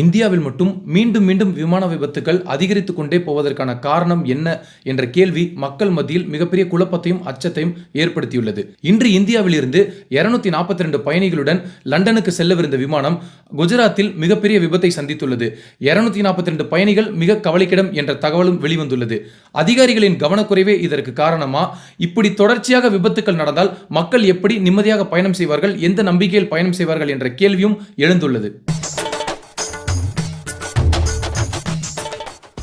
இந்தியாவில் மட்டும் மீண்டும் மீண்டும் விமான விபத்துகள் அதிகரித்து கொண்டே போவதற்கான காரணம் என்ன என்ற கேள்வி மக்கள் மத்தியில் மிகப்பெரிய குழப்பத்தையும் அச்சத்தையும் ஏற்படுத்தியுள்ளது. இன்று இந்தியாவிலிருந்து இருநூத்தி நாற்பத்தி ரெண்டு பயணிகளுடன் லண்டனுக்கு செல்லவிருந்த விமானம் குஜராத்தில் மிகப்பெரிய விபத்தை சந்தித்துள்ளது. இருநூத்தி நாற்பத்தி ரெண்டு பயணிகள் மிக கவலைக்கிடம் என்ற தகவலும் வெளிவந்துள்ளது. அதிகாரிகளின் கவனக்குறைவே இதற்கு காரணமா? இப்படி தொடர்ச்சியாக விபத்துக்கள் நடந்தால் மக்கள் எப்படி நிம்மதியாக பயணம் செய்வார்கள்? எந்த நம்பிக்கையில் பயணம் செய்வார்கள் என்ற கேள்வியும் எழுந்துள்ளது.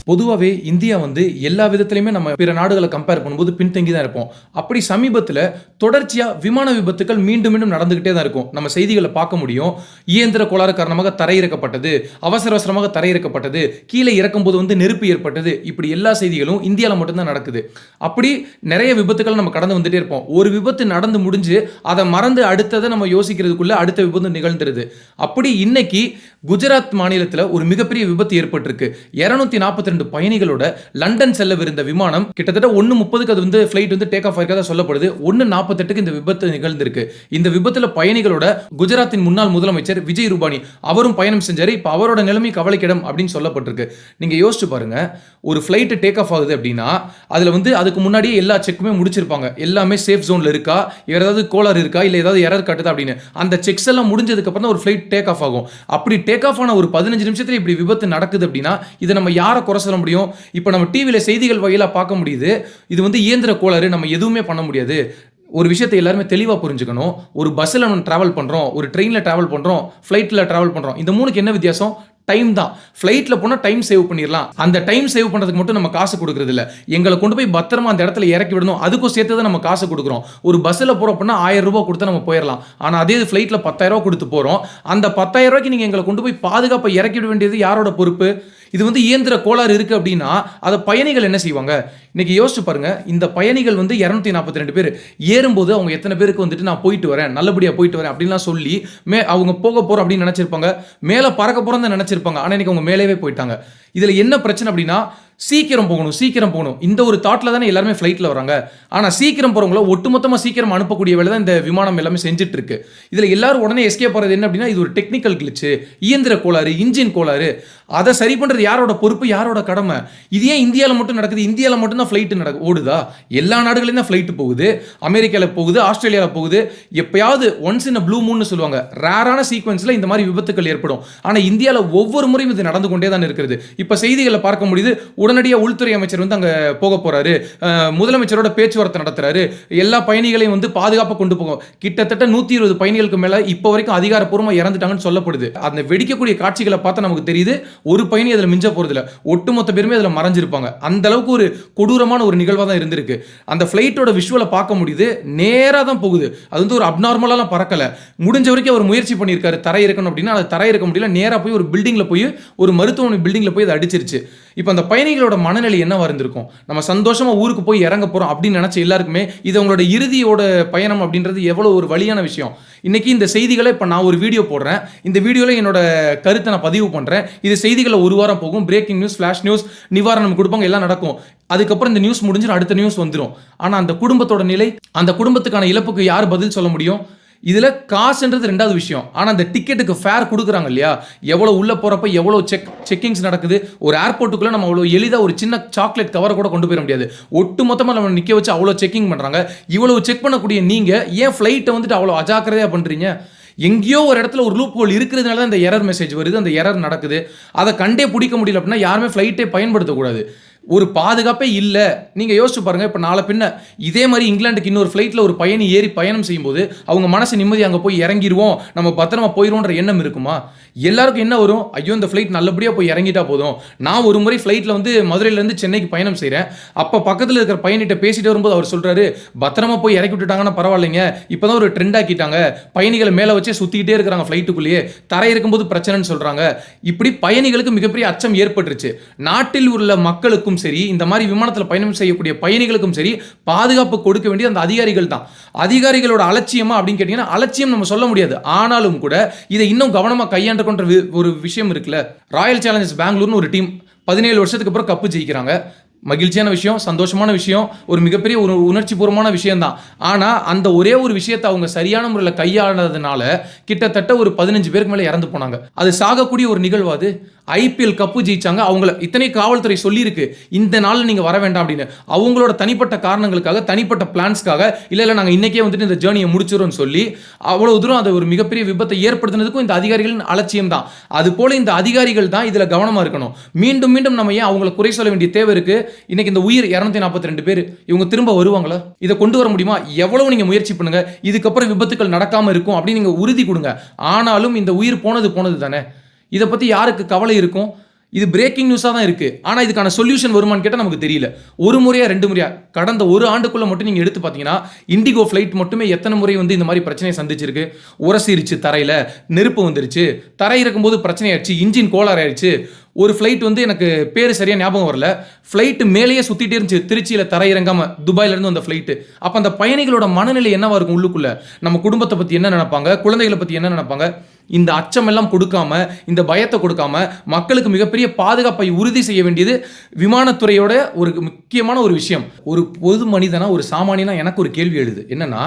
பொதுவாகவே இந்தியா வந்து எல்லா விதத்துலையுமே நம்ம பிற நாடுகளை கம்பேர் பண்ணும்போது பின்தங்கி தான் இருப்போம். அப்படி சமீபத்தில் தொடர்ச்சியாக விமான விபத்துக்கள் மீண்டும் மீண்டும் நடந்துகிட்டே தான் இருக்கும். நம்ம செய்திகளை பார்க்க முடியும். இயந்திர கோளாறு காரணமாக தரையிறக்கப்பட்டது அவசர அவசரமாக தரையிறக்கப்பட்டது கீழே இறக்கும்போது வந்து நெருப்பு ஏற்பட்டது இப்படி எல்லா செய்திகளும் இந்தியாவில் மட்டும்தான் நடக்குது. அப்படி நிறைய விபத்துக்கள் நம்ம கடந்து வந்துட்டே இருப்போம். ஒரு விபத்து நடந்து முடிஞ்சு அதை மறந்து அடுத்ததை நம்ம யோசிக்கிறதுக்குள்ள அடுத்த விபத்து நிகழ்ந்துருது. அப்படி இன்னைக்கு குஜராத் மாநிலத்தில் ஒரு மிகப்பெரிய விபத்து ஏற்பட்டிருக்கு. இருநூத்தி நாற்பத்தி ரெண்டு பயணிகளோட லண்டன் செல்லவிருந்த விமானம் கிட்டத்தட்ட ஒன்று முப்பதுக்கு அது வந்து ஃப்ளைட் வந்து டேக் ஆஃப் ஆயிருக்கதா சொல்லப்படுது. ஒன்று நாற்பத்தெட்டுக்கு இந்த விபத்து நிகழ்ந்திருக்கு. இந்த விபத்துல பயணிகளோட குஜராத்தின் முன்னாள் முதலமைச்சர் விஜய் ரூபானி அவரும் பயணம் செஞ்சார். இப்போ அவரோட நிலைமை கவலைக்கிடம் அப்படின்னு சொல்லப்பட்டிருக்கு. நீங்க யோசிச்சு பாருங்க. ஒரு ஃப்ளைட் டேக் ஆஃப் ஆகுது அப்படின்னா அதுல வந்து அதுக்கு முன்னாடியே எல்லா செக்குமே முடிச்சிருப்பாங்க. எல்லாமே சேஃப் ஜோன்ல இருக்கா? ஏதாவது கோளாறு இருக்கா? இல்லை ஏதாவது எரர் கட்டுதா அப்படின்னு. அந்த செக்ஸ் எல்லாம் முடிஞ்சதுக்கு அப்புறம் தான் ஒரு ஃப்ளைட் டேக் ஆஃப் ஆகும். அப்படி டேக் ஆஃப் ஆன ஒரு பதினஞ்சு நிமிஷத்தில் இப்படி விபத்து நடக்குது அப்படின்னா இதை நம்ம யாரை குறை சொல்ல முடியும். இப்போ நம்ம டிவியில் செய்திகள் வகையில பார்க்க முடியுது. இது வந்து இயந்திர கோளாறு நம்ம எதுவுமே பண்ண முடியாது. ஒரு விஷயத்தை எல்லாருமே தெளிவாக புரிஞ்சுக்கணும். ஒரு பஸ்ஸில் நம்ம ட்ராவல் பண்ணுறோம் ஒரு ட்ரெயினில் ட்ராவல் பண்ணுறோம் ஃப்ளைட்டில் ட்ராவல் பண்ணுறோம் இந்த மூணுக்கு என்ன வித்தியாசம்? டைம் தான். ஃப்ளைட்டில் போனால் டைம் சேவ் பண்ணிடலாம் அந்த டைம் சேவ் பண்ணுறதுக்கு மட்டும் நம்ம காசு கொடுக்குறதில்ல. எங்களை கொண்டு போய் பத்திரமா அந்த இடத்துல இறக்கி விடணும். அதுக்கும் சேர்த்து தான் நம்ம காசு கொடுக்குறோம். ஒரு பஸ்ஸில் போகிறோம் அப்படின்னா ஆயிரம் ரூபா கொடுத்து நம்ம போயிடலாம் ஆனால் அதே ஃப்ளைட்டில் பத்தாயிரம் கொடுத்து போகிறோம் அந்த பத்தாயிரம் ரூபாய்க்கு நீங்கள் எங்களை கொண்டு போய் பாதுகாப்பாக இறக்கி விட வேண்டியது யாரோட பொறுப்பு? இது வந்து இயந்திர கோளாறு இருக்குது அப்படின்னா அதை பயணிகள் என்ன செய்வாங்க? இன்னைக்கு யோசிச்சு பாருங்க இந்த பயணிகள் வந்து இரநூத்தி நாற்பத்தி ரெண்டு பேர். ஏறும்போது அவங்க எத்தனை பேருக்கு வந்துட்டு நான் போயிட்டு வரேன் நல்லபடியாக போயிட்டு வரேன் அப்படின்லாம் சொல்லி மே அவங்க போக போகிறோம் அப்படின்னு நினச்சிருப்பாங்க. மேலே பறக்க போகிறோம் தான் நினச்சிருப்பாங்க. ஆனால் இன்னைக்கு அவங்க மேலேவே போயிட்டாங்க. இதில் என்ன பிரச்சனை அப்படின்னா சீக்கிரம் போகணும் சீக்கிரம் போகணும். இந்த ஒரு தாட்டில் தானே எல்லாருமே ஃப்ளைட்டில் வராங்க. ஆனால் சீக்கிரம் போகிறவங்கள ஒட்டுமொத்தமாக சீக்கிரம் அனுப்பக்கூடிய வேலை தான் இந்த விமானம் எல்லாமே செஞ்சுட்டு இருக்கு இதில் எல்லாரும் உடனே எஸ்கே போகிறது என்ன அப்படின்னா இது ஒரு டெக்னிக்கல் கிளிச்சு இயந்திர கோளாறு இன்ஜின் கோளாறு. அதை சரி பண்ணுறது யாரோட பொறுப்பு யாரோட கடமை? இது ஏன் இந்தியாவில் மட்டும் நடக்குது? இந்தியாவில் மட்டும் தான் ஃப்ளைட்டு நடக்கு ஓடுதா? எல்லா நாடுகளையும் தான் ஃப்ளைட்டு போகுது. அமெரிக்காவில் போகுது ஆஸ்திரேலியாவில் போகுது. எப்பயாவது ஒன்ஸ் இன் ப்ளூ மூன்னு சொல்லுவாங்க. ரேரான சீக்வன்ஸில் இந்த மாதிரி விபத்துக்கள் ஏற்படும். ஆனால் இந்தியாவில் ஒவ்வொரு முறையும் இது நடந்து கொண்டே தான் இருக்கிறது. இப்போ செய்திகளை பார்க்க முடியுது உடனடியாக உள்துறை அமைச்சர் வந்து அங்கே போக போகிறாரு முதலமைச்சரோட பேச்சுவார்த்தை நடத்துறாரு. எல்லா பயணிகளையும் வந்து பாதுகாப்பாக கொண்டு போகும். கிட்டத்தட்ட நூற்றி இருபது பயணிகளுக்கு மேலே இப்போ வரைக்கும் அதிகாரப்பூர்வமாக இறந்துட்டாங்கன்னு சொல்லப்படுது. அந்த வெடிக்கக்கூடிய காட்சிகளை பார்த்தா நமக்கு தெரியுது ஒரு பயணி அதில் மிஞ்ச போகிறதில்ல ஒட்டுமொத்த பேருமே அதில் மறைஞ்சிருப்பாங்க. அந்த அளவுக்கு ஒரு கொடூரமான ஒரு நிகழ்வாக தான் இருந்திருக்கு. அந்த ஃப்ளைட்டோட விஷுவலை பார்க்க முடியுது. நேராக தான் போகுது. அது வந்து ஒரு அப்நார்மலாலாம் பறக்கலை. முடிஞ்ச வரைக்கும் அவர் முயற்சி பண்ணியிருக்காரு. தரை இருக்கணும் அப்படின்னா அது தரை இருக்க முடியல. நேராக போய் ஒரு பில்டிங்கில் போய் ஒரு மருத்துவமனை பில்டிங்கில் போய் அதை அடிச்சிருச்சு. இப்போ அந்த பயணிகளோட மனநிலை என்னவா இருந்திருக்கும்? நம்ம சந்தோஷமா ஊருக்கு போய் இறங்க போறோம் அப்படின்னு நினச்ச எல்லாருக்குமே இது அவங்களோட இறுதியோட பயணம் அப்படின்றது எவ்வளோ ஒரு வழியான விஷயம். இன்னைக்கு இந்த செய்திகளை இப்போ நான் ஒரு வீடியோ போடுறேன். இந்த வீடியோவில் என்னோட கருத்தை நான் பதிவு பண்ணுறேன் இது செய்திகளை ஒரு வாரம் போகும். பிரேக்கிங் நியூஸ் ஃப்ளாஷ் நியூஸ் நிவாரணம் கொடுப்பாங்க எல்லாம் நடக்கும். அதுக்கப்புறம் இந்த நியூஸ் முடிஞ்சிடும் அடுத்த நியூஸ் வந்துடும் ஆனால் அந்த குடும்பத்தோட நிலை அந்த குடும்பத்துக்கான இழப்புக்கு யார் பதில் சொல்ல முடியும்? இதில் காசுன்றது ரெண்டாவது விஷயம். ஆனால் அந்த டிக்கெட்டுக்கு ஃபேர் கொடுக்குறாங்க இல்லையா? எவ்வளோ உள்ளே போகிறப்ப எவ்வளோ செக் செக்கிங்ஸ் நடக்குது? ஒரு ஏர்போர்ட்டுக்குள்ளே நம்ம அவ்வளோ எளிதாக ஒரு சின்ன சாக்லேட் கவரை கூட கொண்டு போயிட முடியாது. ஒட்டு மொத்தமாக நம்ம நிற்க வச்சு அவ்வளோ செக்கிங் பண்ணுறாங்க இவ்வளோ செக் பண்ணக்கூடிய நீங்கள் ஏன் ஃப்ளைட்டை வந்துட்டு அவ்வளோ அஜாக்கிரதையாக பண்ணுறீங்க எங்கேயோ ஒரு இடத்துல ஒரு லூப் ஹோல் இருக்கிறதுனால தான் இந்த எரர் மெசேஜ் வருது அந்த எரர் நடக்குது. அதை கண்டே பிடிக்க முடியல அப்படின்னா யாருமே ஃப்ளைட்டே பயன்படுத்தக்கூடாது. ஒரு பாதுகாப்பே இல்லை. நீங்கள் யோசிச்சு பாருங்கள் இப்போ நாளை பின்ன இதே மாதிரி இங்கிலாந்துக்கு இன்னொரு ஃப்ளைட்டில் ஒரு பயணி ஏறி பயணம் செய்யும்போது அவங்க மனசு நிம்மதி அங்கே போய் இறங்கிடுவோம் நம்ம பத்திரமா போயிடுவோன்ற எண்ணம் இருக்குமா? எல்லாருக்கும் என்ன வரும்? ஐயோ இந்த ஃப்ளைட் நல்லபடியாக போய் இறங்கிட்டா போதும். நான் ஒரு முறை ஃப்ளைட்டில் வந்து மதுரையிலேருந்து சென்னைக்கு பயணம் செய்கிறேன் அப்போ பக்கத்தில் இருக்கிற பயணிகிட்ட பேசிட்டு வரும்போது அவர் சொல்கிறாரு பத்திரமா போய் இறக்கி விட்டுட்டாங்கன்னா பரவாயில்லைங்க. இப்போ தான் ஒரு ட்ரெண்ட் ஆக்கிட்டாங்க. பயணிகளை மேலே வச்சே சுற்றிக்கிட்டே இருக்கிறாங்க ஃப்ளைட்டுக்குள்ளேயே தரை இருக்கும்போது பிரச்சனைன்னு சொல்கிறாங்க இப்படி பயணிகளுக்கு மிகப்பெரிய அச்சம் ஏற்பட்டுருச்சு. நாட்டில் உள்ள மக்களுக்கும் சரி இந்த மாதிரி விமானத்தில் பயணம் செய்யக்கூடிய பயணிகளுக்கும் சரி பாதுகாப்பு கொடுக்க வேண்டியது அந்த அதிகாரிகள் தான். அதிகாரிகளோட அலட்சியமா அப்படின்னு கேட்டிங்கன்னா அலட்சியம் நம்ம சொல்ல முடியாது. ஆனாலும் கூட இதை இன்னும் கவனமாக கையாண்டுக்கொண்ட வி- ஒரு விஷயம் இருக்குல்ல. ராயல் சேலஞ்சர்ஸ் பெங்களூர்னு ஒரு டீம் பதினேழு வருஷத்துக்கு அப்புறம் கப்பு ஜெயிக்கிறாங்க. மகிழ்ச்சியான விஷயம் சந்தோஷமான விஷயம் ஒரு மிகப்பெரிய ஒரு உணர்ச்சி பூர்வமான விஷயம்தான் ஆனால் அந்த ஒரே ஒரு விஷயத்தை அவங்க சரியான முறையில் கையாளதுனால கிட்டத்தட்ட ஒரு பதினஞ்சு பேருக்கு மேலே இறந்து போனாங்க. அது சாகக்கூடிய ஒரு நிகழ்வு அது. ஐபிஎல் கப்பு ஜெயிச்சாங்க. அவங்கள இத்தனை காவல்துறை சொல்லியிருக்கு. இந்த நாளில் நீங்கள் வர வேண்டாம் அப்படின்னு. அவங்களோட தனிப்பட்ட காரணங்களுக்காக தனிப்பட்ட பிளான்ஸ்க்காக இல்லை இல்லை நாங்கள் இன்னைக்கே வந்துட்டு இந்த ஜேர்னியை முடிச்சிடும்னு சொல்லி அவ்வளோ தூரம் அது ஒரு மிகப்பெரிய விபத்தை ஏற்படுத்தினதுக்கும் இந்த அதிகாரிகளின் அலட்சியம் தான். அது போல இந்த அதிகாரிகள் தான் இதில் கவனமாக இருக்கணும். மீண்டும் மீண்டும் நம்ம ஏன் அவங்கள குறை சொல்ல வேண்டிய தேவை இருக்குது இன்னைக்கு இந்த உயிர் இரநூத்தி நாற்பத்தி ரெண்டு பேர் இவங்க திரும்ப வருவாங்களா? இதை கொண்டு வர முடியுமா? எவ்வளவு நீங்கள் முயற்சி பண்ணுங்கள் இதுக்கப்புறம் விபத்துக்கள் நடக்காமல் இருக்கும் அப்படின்னு நீங்கள் உறுதி கொடுங்க. ஆனாலும் இந்த உயிர் போனது போனது தானே இதை பற்றி யாருக்கு கவலை இருக்கும்? இது பிரேக்கிங் நியூஸாக தான் இருக்குது ஆனால் இதுக்கான சொல்யூஷன் வருமான்னு கேட்டால் நமக்கு தெரியல. ஒரு முறையாக ரெண்டு முறையாக கடந்த ஒரு ஆண்டுக்குள்ளே மட்டும் நீங்கள் எடுத்து பார்த்தீங்கன்னா இண்டிகோ ஃப்ளைட் மட்டுமே எத்தனை முறை வந்து இந்த மாதிரி பிரச்சனையை சந்திச்சிருக்கு? உரசிருச்சு தரையில் நெருப்பு வந்துருச்சு. தரை இருக்கும்போது பிரச்சனை ஆயிடுச்சு இன்ஜின் கோளாறு ஆயிடுச்சு. ஒரு ஃப்ளைட் வந்து எனக்கு பேர் சரியாக ஞாபகம் வரல. ஃப்ளைட்டு மேலேயே சுற்றிட்டே இருந்துச்சு. திருச்சியில் தரையிறங்காமல் துபாயிலேருந்து வந்த ஃப்ளைட்டு அப்போ அந்த பயணிகளோட மனநிலை என்னவாக இருக்கும் உள்ளுக்குள்ளே? நம்ம குடும்பத்தை பற்றி என்ன நினைப்பாங்க? குழந்தைகளை பற்றி என்ன நினைப்பாங்க? இந்த அச்சம் எல்லாம் கொடுக்காம இந்த பயத்தை கொடுக்காம மக்களுக்கு மிகப்பெரிய பாதுகாப்பை உறுதி செய்ய வேண்டியது விமானத்துறையோட ஒரு முக்கியமான ஒரு விஷயம். ஒரு பொது மனிதனா ஒரு சாமானியனா எனக்கு ஒரு கேள்வி எழுது. என்னன்னா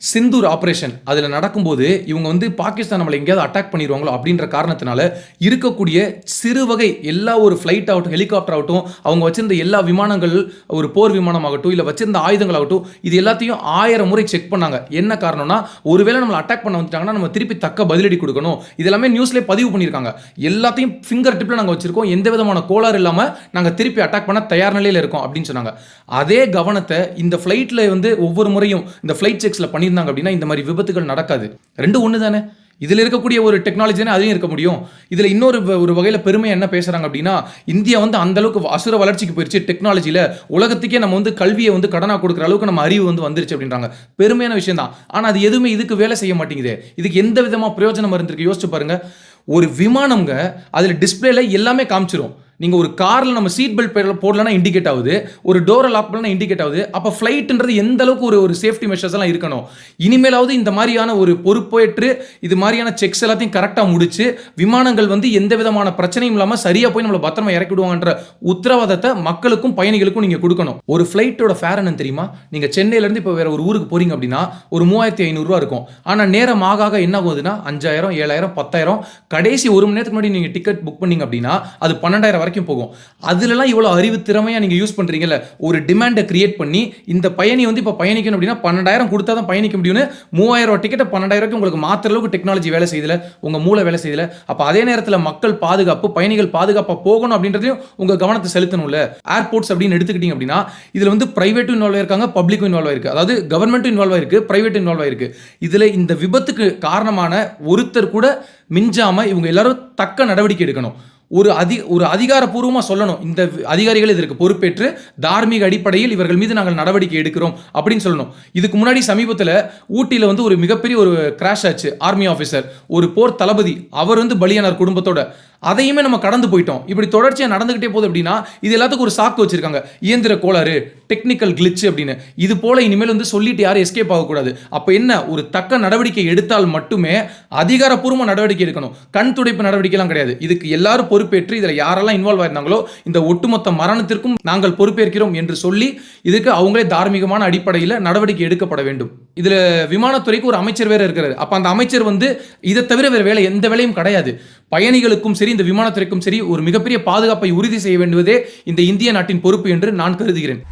சிந்தூர் ஆப்ரேஷன் அதில் நடக்கும்போது இவங்க வந்து பாகிஸ்தான் நம்மளை எங்கேயாவது அட்டாக் பண்ணிடுவாங்களோ அப்படின்ற காரணத்தினால இருக்கக்கூடிய சிறு வகை எல்லா ஒரு ஃப்ளைட் ஆகட்டும் ஹெலிகாப்டர் ஆகட்டும் அவங்க வச்சிருந்த எல்லா விமானங்கள் ஒரு போர் விமானம் ஆகட்டும் இல்லை வச்சிருந்த ஆயுதங்கள் ஆகட்டும் இது எல்லாத்தையும் ஆயிரம் முறை செக் பண்ணாங்க. என்ன காரணம்னா ஒருவேளை நம்மளை அட்டாக் பண்ண வந்துட்டாங்கன்னா நம்ம திருப்பி தக்க பதிலடி கொடுக்கணும். இது எல்லாமே நியூஸ்லேயே பதிவு பண்ணியிருக்காங்க. எல்லாத்தையும் ஃபிங்கர் டிப்பில் நாங்கள் வச்சிருக்கோம். எந்த விதமான கோளாறு இல்லாமல் நாங்கள் திருப்பி அட்டாக் பண்ண தயார் நிலையில் இருக்கோம் அப்படின்னு சொன்னாங்க. அதே கவனத்தை இந்த ஃப்ளைட்டில் வந்து ஒவ்வொரு முறையும் இந்த ஃப்ளைட் செக்ஸில் பண்ணி பண்ணியிருந்தாங்க அப்படின்னா இந்த மாதிரி விபத்துகள் நடக்காது. ரெண்டு ஒன்று தானே இதில் இருக்கக்கூடிய ஒரு டெக்னாலஜினே தானே அதையும் இருக்க முடியும். இதில் இன்னொரு ஒரு வகையில் பெருமை என்ன பேசுகிறாங்க அப்படின்னா இந்தியா வந்து அந்தளவுக்கு அசுர வளர்ச்சிக்கு போயிடுச்சு டெக்னாலஜியில் உலகத்துக்கே நம்ம வந்து கல்வியை வந்து கடனாக கொடுக்குற அளவுக்கு நம்ம அறிவு வந்து வந்துருச்சு அப்படின்றாங்க. பெருமையான விஷயம் தான். ஆனால் அது எதுவுமே இதுக்கு வேலை செய்ய மாட்டேங்குது. இதுக்கு எந்த விதமாக பிரயோஜனம் இருந்திருக்கு? யோசிச்சு பாருங்க. ஒரு விமானம்ங்க அதில் டிஸ்பிளேல எல்லாமே காமிச்சிரும். நீங்கள் ஒரு காரில் நம்ம சீட் பெல்ட் போடலன்னா இண்டிகேட் ஆகுது. ஒரு டோரை லாக் பண்ணலாம் இண்டிகேட் ஆகுது. அப்போ ஃப்ளைட்டுன்றது எந்த அளவுக்கு ஒரு ஒரு சேஃப்டி மெஷர்ஸ் எல்லாம் இருக்கணும்? இனிமேலாவது இந்த மாதிரியான ஒரு பொறுப்பேற்று இது மாதிரியான செக்ஸ் எல்லாத்தையும் கரெக்டாக முடிச்சு விமானங்கள் வந்து எந்த விதமான பிரச்சனையும் இல்லாமல் சரியாக போய் நம்மளை பத்திரமா இறக்கி விடுவாங்கன்ற உத்தரவாதத்தை மக்களுக்கும் பயணிகளுக்கும் நீங்கள் கொடுக்கணும். ஒரு ஃப்ளைட்டோட ஃபேர் என்னன்னு தெரியுமா? நீங்கள் சென்னையிலேருந்து இப்போ வேற ஒரு ஊருக்கு போகிறீங்க அப்படின்னா ஒரு மூவாயிரத்தி ஐநூறுரூவா இருக்கும். ஆனால் நேரம் ஆக ஆக என்ன ஆகுதுன்னா அஞ்சாயிரம் ஏழாயிரம் பத்தாயிரம் கடைசி ஒரு மணி நேரத்துக்கு முன்னாடி நீங்கள் டிக்கெட் புக் பண்ணீங்க அப்படின்னா அது பன்னெண்டாயிரம் வரைக்கும் போகும். அதுலலாம் இவ்வளோ அறிவு திறமையாக நீங்கள் யூஸ் பண்ணுறீங்கல்ல ஒரு டிமாண்டை கிரியேட் பண்ணி இந்த பயணி வந்து இப்போ பயணிக்கணும் அப்படின்னா பன்னெண்டாயிரம் கொடுத்தா தான் பயணிக்க முடியும்னு மூவாயிரம் ரூபா டிக்கெட்டை பன்னெண்டாயிரம் உங்களுக்கு மாத்திர அளவுக்கு டெக்னாலஜி வேலை செய்யல உங்கள் மூளை வேலை செய்யல. அப்போ அதே நேரத்தில் மக்கள் பாதுகாப்பு பயணிகள் பாதுகாப்பாக போகணும் அப்படின்றதையும் உங்கள் கவனத்தை செலுத்தணும்ல. ஏர்போர்ட்ஸ் அப்படின்னு எடுத்துக்கிட்டீங்க அப்படின்னா இதில் வந்து ப்ரைவேட்டும் இன்வால்வ் ஆயிருக்காங்க பப்ளிக்கும் இன்வால்வ் ஆயிருக்கு. அதாவது கவர்மெண்ட்டும் இன்வால்வ் ஆயிருக்கு ப்ரைவேட்டும் இன்வால்வ் ஆயிருக்கு. இதில் இந்த விபத்துக்கு காரணமான ஒருத்தர் கூட மிஞ்சாமல் இவங்க எல்லாரும் தக்க நடவடிக்கை எடுக்கணும். ஒரு அதி ஒரு அதிகாரப்பூர்வமாக சொல்லணும். இந்த அதிகாரிகள் இதற்கு பொறுப்பேற்று தார்மீக அடிப்படையில் இவர்கள் மீது நாங்கள் நடவடிக்கை எடுக்கிறோம் அப்படின்னு சொல்லணும். இதுக்கு முன்னாடி சமீபத்தில் ஊட்டியில் வந்து ஒரு மிகப்பெரிய ஒரு கிராஷ் ஆச்சு. ஆர்மி ஆஃபீஸர் ஒரு போர் தளபதி அவர் வந்து பலியானார் குடும்பத்தோட. அதையுமே நம்ம கடந்து போயிட்டோம். இப்படி தொடர்ச்சியாக நடந்துகிட்டே போகுது அப்படின்னா இது எல்லாத்துக்கும் ஒரு சாக்கு வச்சிருக்காங்க. இயந்திர கோளாறு டெக்னிக்கல் கிளிச்சு அப்படின்னு. இது போல இனிமேல் வந்து சொல்லிட்டு யாரும் எஸ்கேப் ஆகக்கூடாது. அப்போ என்ன? ஒரு தக்க நடவடிக்கை எடுத்தால் மட்டுமே அதிகாரப்பூர்வ நடவடிக்கை எடுக்கணும். கண் துடைப்பு நடவடிக்கைலாம் கிடையாது. இதுக்கு எல்லாரும் பொறுப்பேற்று இதில் யாரெல்லாம் இன்வால்வ் ஆயிருந்தாங்களோ இந்த ஒட்டுமொத்த மரணத்திற்கும் நாங்கள் பொறுப்பேற்கிறோம் என்று சொல்லி இதுக்கு அவங்களே தார்மீகமான அடிப்படையில் நடவடிக்கை எடுக்கப்பட வேண்டும். இதில் விமானத்துறைக்கு ஒரு அமைச்சர் வேறு இருக்கிறார். அப்போ அந்த அமைச்சர் வந்து இதை தவிர வேறு வேலை எந்த வேலையும் கிடையாது. பயணிகளுக்கும் சரி இந்த விமானத்துறைக்கும் சரி ஒரு மிகப்பெரிய பாதுகாப்பை உறுதி செய்ய வேண்டுவதே இந்த இந்திய நாட்டின் பொறுப்பு என்று நான் கருதுகிறேன்.